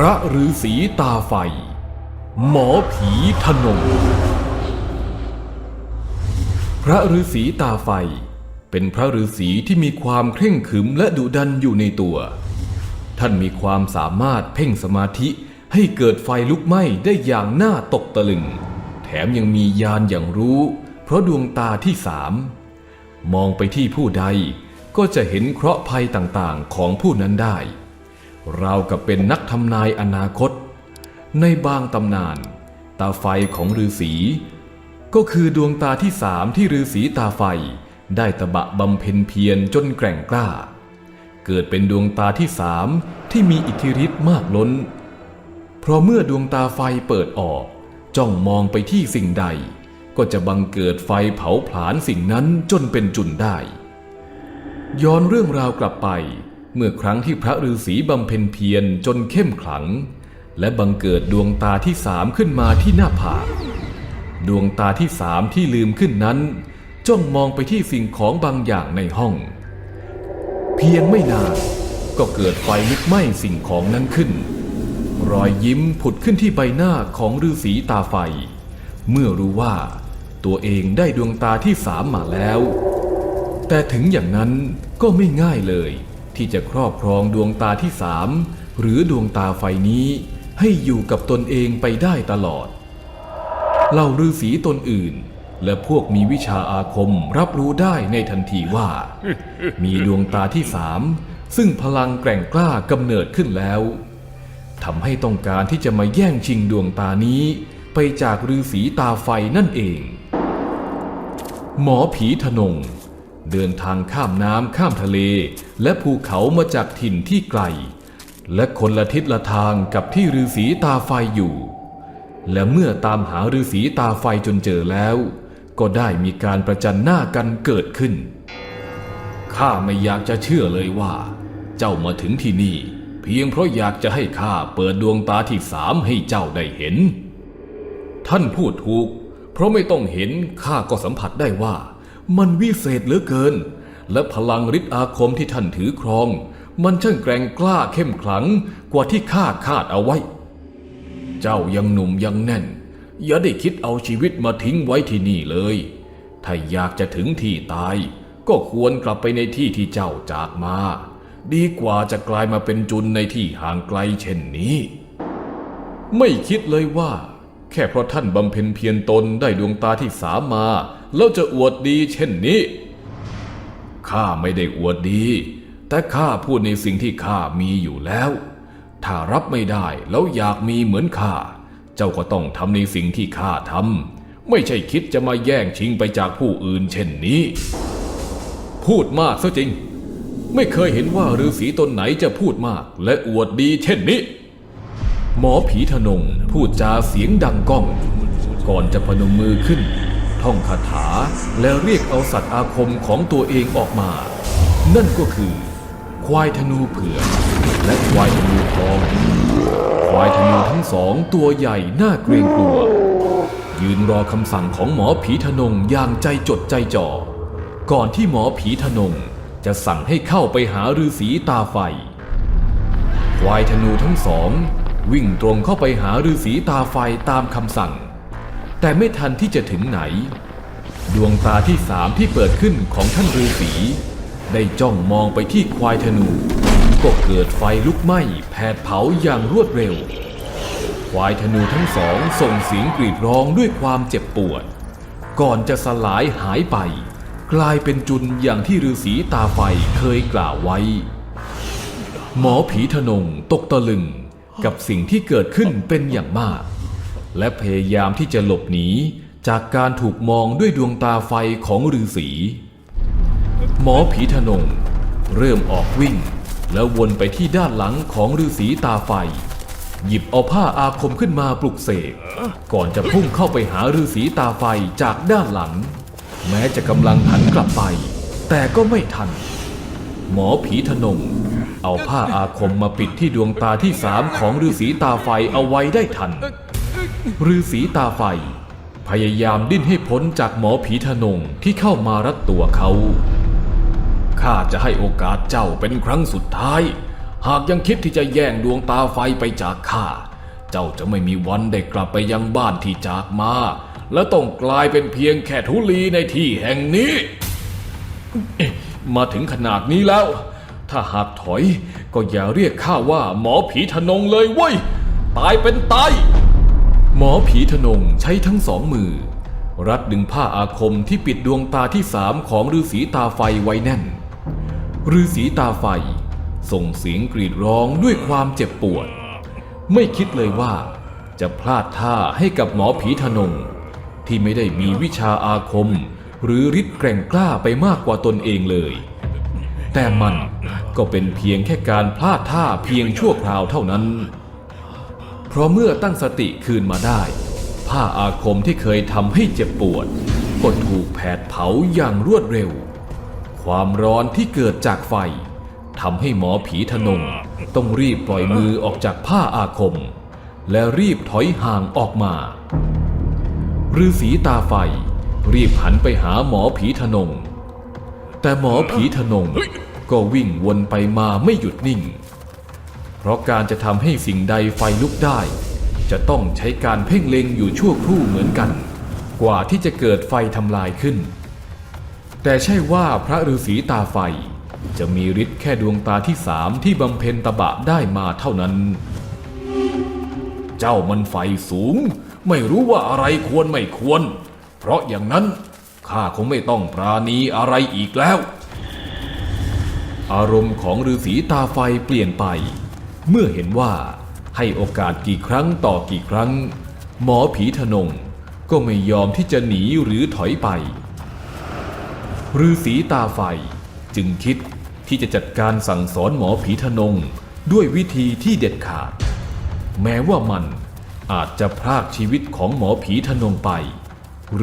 พระฤาษีตาไฟ หมอผีทนง พระฤาษีตาไฟ เป็นพระฤาษีที่มีความเคร่งขรึมและดุดันอยู่ในตัว ท่านมีความสามารถเพ่งสมาธิให้เกิดไฟลุกไหม้ได้อย่างน่าตกตะลึง แถมยังมีญาณอย่างรู้ เพราะดวงตาที่สาม มองไปที่ผู้ใดก็จะเห็นเคราะห์ภัยต่างๆของผู้นั้นได้ ราวกับเป็นนักทำนายอนาคต ในบางตำนาน ตาไฟของฤาษีก็คือดวงตาที่สามที่ฤาษีตาไฟ ได้ตะบะบำเพ็ญเพียรจนแกร่งกล้า เกิดเป็นดวงตาที่สามที่มีอิทธิฤทธิ์มากล้น เพราะเมื่อดวงตาไฟเปิดออก จ้องมองไปที่สิ่งใด ก็จะบังเกิดไฟเผาผลาญสิ่งนั้นจนเป็นจุนได้ ย้อนเรื่องราวกลับไป เมื่อครั้งที่พระฤาษีบำเพ็ญเพียรจนเข้มขลัง และบังเกิดดวงตาที่สามขึ้นมาที่หน้าผากดวงตาที่สามที่ลืมขึ้นนั้น จ้องมองไปที่สิ่งของบางอย่างในห้อง เพียงไม่นานก็เกิดไฟลุกไหม้สิ่งของนั้นขึ้น รอยยิ้มผุดขึ้นที่ใบหน้าของฤาษีตาไฟ เมื่อรู้ว่าตัวเองได้ดวงตาที่สามมาแล้ว แต่ถึงอย่างนั้นก็ไม่ง่ายเลย ที่จะครอบครองดวงตาที่สามหรือดวงตาไฟนี้ให้อยู่กับตนเองไปได้ตลอดเหล่าฤาษีตนอื่น และพวกมีวิชาอาคมรับรู้ได้ในทันทีว่า มีดวงตาที่สามซึ่งพลังแกร่งกล้ากำเนิดขึ้นแล้วทำให้ต้องการที่จะมาแย่งชิงดวงตานี้ ไปจากฤาษีตาไฟนั่นเอง หมอผีทนง เดินทางข้ามน้ำข้ามทะเล และภูเขามาจากถิ่นที่ไกล และคนละทิศละทางกับที่ฤาษีตาไฟอยู่ และเมื่อตามหาฤาษีตาไฟจนเจอแล้ว ก็ได้มีการประจันหน้ากันเกิดขึ้น ข้าไม่อยากจะเชื่อเลยว่า เจ้ามาถึงที่นี่ เพียงเพราะอยากจะให้ข้าเปิดดวงตาที่สามให้เจ้าได้เห็น ท่านพูดถูก เพราะไม่ต้องเห็นข้าก็สัมผัสได้ว่า มันวิเศษเหลือเกิน และพลังฤทธิ์อาคมที่ท่านถือครอง มันช่างแกร่งกล้าเข้มขลังกว่าที่ข้าคาดเอาไว้ เจ้ายังหนุ่มยังแน่น อย่าได้คิดเอาชีวิตมาทิ้งไว้ที่นี่เลย ถ้าอยากจะถึงที่ตาย ก็ควรกลับไปในที่ที่เจ้าจากมา ดีกว่าจะกลายมาเป็นจุนในที่ห่างไกลเช่นนี้ ไม่คิดเลยว่า แค่เพราะท่านบำเพ็ญเพียรตนได้ดวงตาที่สามมา แล้วจะอวดดีเช่นนี้ ข้าไม่ได้อวดดี แต่ข้าพูดในสิ่งที่ข้ามีอยู่แล้ว ถ้ารับไม่ได้แล้วอยากมีเหมือนข้า เจ้าก็ต้องทำในสิ่งที่ข้าทำ ไม่ใช่คิดจะมาแย่งชิงไปจากผู้อื่นเช่นนี้ พูดมากซะจริง ไม่เคยเห็นว่าฤาษีตนไหนจะพูดมากและอวดดีเช่นนี้ หมอผีทนงพูดจาเสียงดังก้อง ก่อนจะพนมมือขึ้น ท่องคาถาและเรียกเอาสัตว์อาคมของตัวเองออกมา นั่นก็คือ ควายธนูเผือกและควายธนูทอง ควายธนูทั้งสองตัวใหญ่น่าเกรงกลัว ยืนรอคำสั่งของหมอผีทนงอย่างใจจดใจจ่อ ก่อนที่หมอผีทนงจะสั่งให้เข้าไปหาฤาษีตาไฟ ควายธนูทั้งสอง วิ่งตรงเข้าไปหาฤาษีตาไฟตามคำสั่ง แต่ไม่ทันที่จะถึงไหน ดวงตาที่สามที่เปิดขึ้นของท่านฤาษีได้จ้องมองไปที่ควายธนู ก็เกิดไฟลุกไหม้แผดเผาอย่างรวดเร็ว ควายธนูทั้งสองส่งเสียงกรีดร้องด้วยความเจ็บปวด ก่อนจะสลายหายไป กลายเป็นจุนอย่างที่ฤาษีตาไฟเคยกล่าวไว้ หมอผีทนงตกตะลึงกับสิ่งที่เกิดขึ้นเป็นอย่างมาก และพยายามที่จะหลบหนีจากการถูกมองด้วยดวงตาไฟของฤาษีหมอผีทนง เริ่มออกวิ่ง แล้ววนไปที่ด้านหลังของฤาษีตาไฟ หยิบเอาผ้าอาคมขึ้นมาปลุกเสกก่อนจะพุ่งเข้าไปหาฤาษีตาไฟจากด้านหลัง แม้จะกำลังหันกลับไป แต่ก็ไม่ทัน หมอผีทนง เอาผ้าอาคมมาปิดที่ดวงตาที่สามของฤาษีตาไฟเอาไว้ได้ทัน ฤาษีตาไฟ พยายามดิ้นให้พ้นจากหมอผีทนงที่เข้ามารัดตัวเขา ข้าจะให้โอกาสเจ้าเป็นครั้งสุดท้าย หากยังคิดที่จะแย่งดวงตาไฟไปจากข้า เจ้าจะไม่มีวันได้กลับไปยังบ้านที่จากมา และต้องกลายเป็นเพียงแค่ทุลีในที่แห่งนี้ มาถึงขนาดนี้แล้ว ถ้าหากถอยก็อย่าเรียกข้าว่าหมอผีทนงเลยเว้ย ตายเป็นตาย หมอผีทนงใช้ทั้งสองมือ รัดดึงผ้าอาคมที่ปิดดวงตาที่สามของฤาษีตาไฟไว้แน่นฤาษีตาไฟ ส่งเสียงกรีดร้องด้วยความเจ็บปวด ไม่คิดเลยว่า จะพลาดท่าให้กับหมอผีทนง ที่ไม่ได้มีวิชาอาคม หรือฤทธิ์แกร่งกล้าไปมากกว่าตนเองเลย แต่มันก็เป็นเพียงแค่การพลาดท่าเพียงชั่วคราวเท่านั้น ราะเมื่อตั้งสติคืนมาได้ ผ้าอาคมที่เคยทำให้เจ็บปวด ก็ถูกแผดเผาอย่างรวดเร็ว ความร้อนที่เกิดจากไฟทำให้หมอผีทนง ต้องรีบปล่อยมือออกจากผ้าอาคม และรีบถอยห่างออกมาฤาษีตาไฟ รีบหันไปหาหมอผีทนง แต่หมอผีทนงก็วิ่งวนไปมาไม่หยุดนิ่ง ราะการจะทำให้สิ่งใดไฟลุกได้ จะต้องใช้การเพ่งเล็งอยู่ชั่วครู่เหมือนกัน กว่าที่จะเกิดไฟทำลายขึ้น แต่ใช่ว่าพระฤาษีตาไฟ จะมีฤทธิ์แค่ดวงตาที่สามที่บำเพ็ญตบะได้มาเท่านั้น เจ้ามันไฟสูง ไม่รู้ว่าอะไรควรไม่ควร เพราะอย่างนั้นข้าคงไม่ต้องปราณีอะไรอีกแล้ว อารมณ์ของฤาษีตาไฟเปลี่ยนไป เมื่อเห็นว่าให้โอกาสกี่ครั้งต่อกี่ครั้ง หมอผีทนงก็ไม่ยอมที่จะหนีหรือถอยไปฤาษีตาไฟจึงคิดที่จะจัดการสั่งสอนหมอผีทนงด้วยวิธีที่เด็ดขาด แม้ว่ามันอาจจะพรากชีวิตของหมอผีทนงไป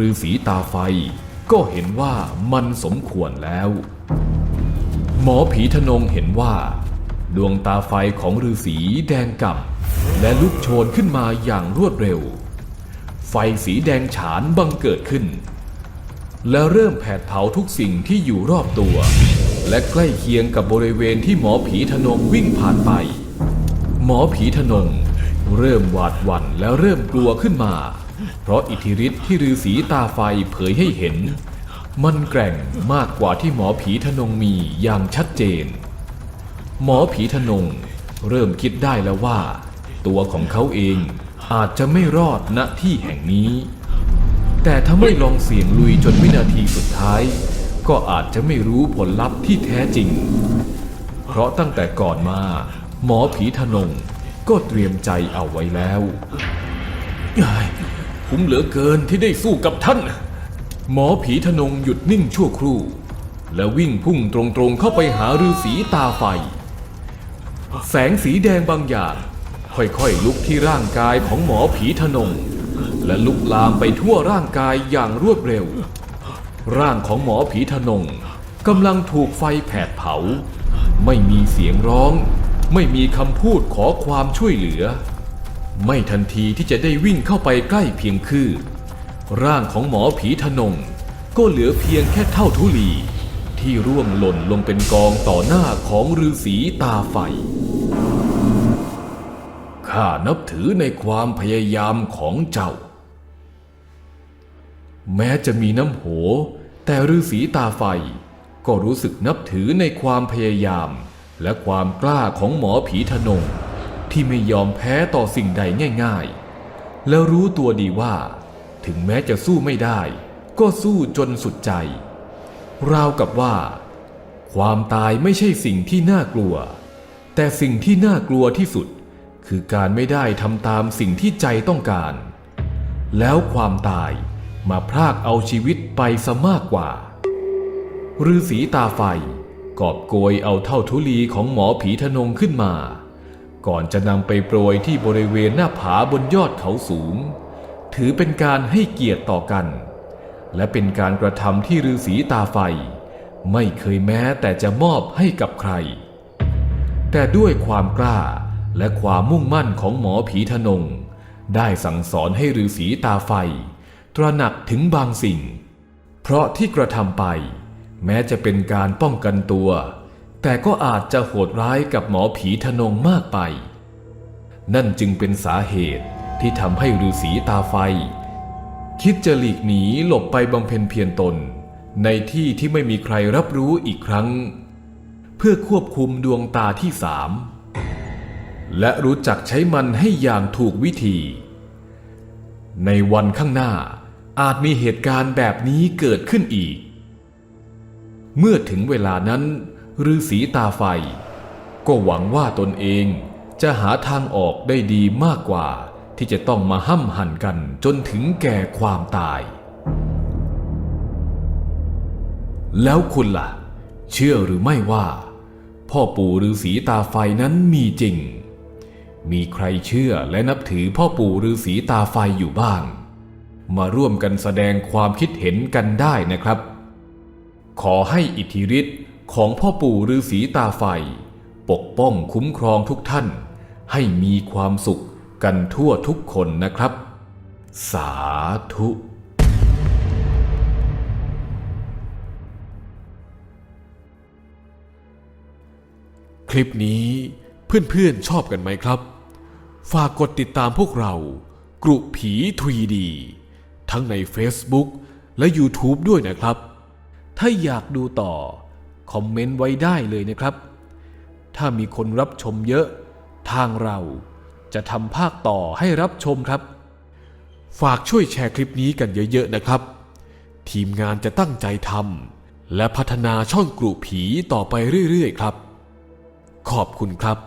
ฤาษีตาไฟก็เห็นว่ามันสมควรแล้ว หมอผีทนงเห็นว่า ดวงตาไฟของฤาษีแดงกำ่ำและลุกโชนขึ้นมาอย่างรวดเร็ว ไฟสีแดงฉานบังเกิดขึ้น และเริ่มแผดเผาทุกสิ่งที่อยู่รอบตัว และใกล้เคียงกับบริเวณที่หมอผีทนงวิ่งผ่านไป หมอผีทนงเริ่มหวาดหวั่นและเริ่มกลัวขึ้นมา เพราะอิทธิฤทธิ์ที่ฤาษีตาไฟเผยให้เห็น มันแกร่งมากกว่าที่หมอผีทนงมีอย่างชัดเจน หมอผีทนง เริ่มคิดได้แล้วว่า ตัวของเขาเองอาจจะไม่รอดณที่แห่งนี้ แต่ถ้าไม่ลองเสี่ยงลุยจนวินาทีสุดท้าย ก็อาจจะไม่รู้ผลลัพธ์ที่แท้จริง เพราะตั้งแต่ก่อนมา หมอผีทนงก็เตรียมใจเอาไว้แล้วคุ้มเหลือเกินที่ได้สู้กับท่าน หมอผีทนงหยุดนิ่งชั่วครู่ แล้ววิ่งพุ่งตรงๆเข้าไปหาฤาษีตาไฟ แสงสีแดงบางอย่างค่อยๆลุกที่ร่างกายของหมอผีทนง และลุกลามไปทั่วร่างกายอย่างรวดเร็ว ร่างของหมอผีทนงกำลังถูกไฟแผดเผา ไม่มีเสียงร้อง ไม่มีคำพูดขอความช่วยเหลือ ไม่ทันทีที่จะได้วิ่งเข้าไปใกล้เพียงคือร่างของหมอผีทนง ก็เหลือเพียงแค่เท่าทุลี ที่ร่วงหล่นลงเป็นกองต่อหน้าของฤาษีตาไฟ ข้านับถือในความพยายามของเจ้า แม้จะมีน้ำโห แต่ฤาษีตาไฟก็รู้สึกนับถือในความพยายาม และความกล้าของหมอผีทนง ที่ไม่ยอมแพ้ต่อสิ่งใดง่าย ๆ แล้วรู้ตัวดีว่า ถึงแม้จะสู้ไม่ได้ ก็สู้จนสุดใจ ราวกับว่า ความตายไม่ใช่สิ่งที่น่ากลัว แต่สิ่งที่น่ากลัวที่สุด คือการไม่ได้ทำตามสิ่งที่ใจต้องการ แล้วความตายมาพรากเอาชีวิตไปซะมากกว่าฤาษีตาไฟกอบโกยเอาเท่าทุลีของหมอผีทนงขึ้นมา ก่อนจะนำไปโปรยที่บริเวณหน้าผาบนยอดเขาสูง ถือเป็นการให้เกียรติต่อกัน และเป็นการกระทำที่ฤาษีตาไฟ ไม่เคยแม้แต่จะมอบให้กับใคร แต่ด้วยความกล้าและความมุ่งมั่นของหมอผีทนง ได้สั่งสอนให้ฤาษีตาไฟ ตระหนักถึงบางสิ่ง เพราะที่กระทำไป แม้จะเป็นการป้องกันตัว แต่ก็อาจจะโหดร้ายกับหมอผีทนงมากไป นั่นจึงเป็นสาเหตุที่ทำให้ฤาษีตาไฟ คิดจะหลีกหนีหลบไปบำเพ็ญเพียรตน ในที่ที่ไม่มีใครรับรู้อีกครั้ง เพื่อควบคุมดวงตาที่สามและรู้จักใช้มันให้อย่างถูกวิธี ในวันข้างหน้าอาจมีเหตุการณ์แบบนี้เกิดขึ้นอีก เมื่อถึงเวลานั้นฤาษีตาไฟ ก็หวังว่าตนเองจะหาทางออกได้ดีมากกว่า ที่จะต้องมาห้ำหั่นกันจนถึงแก่ความตาย แล้วคุณล่ะ เชื่อหรือไม่ว่า พ่อปู่ฤาษีตาไฟนั้นมีจริง มีใครเชื่อและนับถือพ่อปู่ฤาษีตาไฟอยู่บ้าง มาร่วมกันแสดงความคิดเห็นกันได้นะครับ ขอให้อิทธิฤทธิ์ของพ่อปู่ฤาษีตาไฟ ปกป้องคุ้มครองทุกท่าน ให้มีความสุข กันทั่วทุกคนนะครับ สาธุคลิปนี้เพื่อนๆชอบกันไหมครับ ฝากกดติดตามพวกเรา กรุผี 3D ทั้งใน Facebook และ YouTube ด้วยนะครับ ถ้าอยากดูต่อ คอมเมนต์ไว้ได้เลยนะครับ ถ้ามีคนรับชมเยอะ ทางเรา จะทำภาคต่อให้รับชมครับ ฝากช่วยแชร์คลิปนี้กันเยอะๆนะครับ ทีมงานจะตั้งใจทำและพัฒนาช่องกลุ่ผีต่อไปเรื่อยๆครับ ขอบคุณครับ